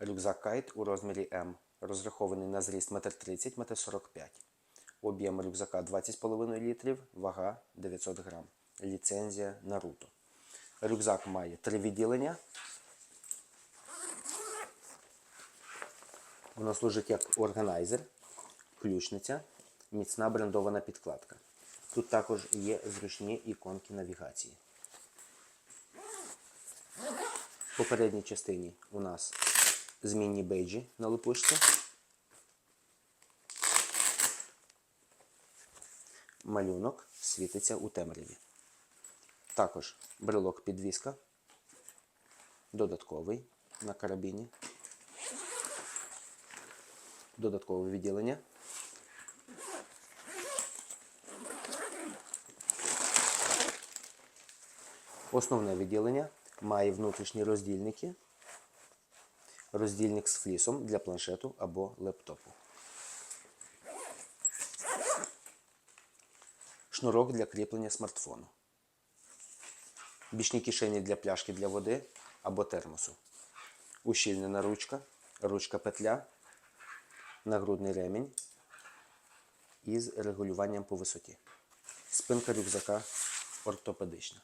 Рюкзак кайт у розмірі М, розрахований на зріст 1,30 м, 1,45 м. Об'єм рюкзака 20,5 літрів, вага 900 грам. Ліцензія Наруто. Рюкзак має три відділення. Воно служить як органайзер, ключниця, міцна брендована підкладка. Тут також є зручні іконки навігації. В попередній частині у нас змінні бейджі на липучці. Малюнок світиться у темряві. Також брелок підвіска, додатковий на карабіні, додаткове відділення. Основне відділення має внутрішні роздільники, роздільник з флісом для планшету або лептопу. Шнурок для кріплення смартфону. Бічні кишені для пляшки для води або термосу. Ущільнена ручка, ручка петля, нагрудний ремінь із регулюванням по висоті. Спинка рюкзака ортопедична.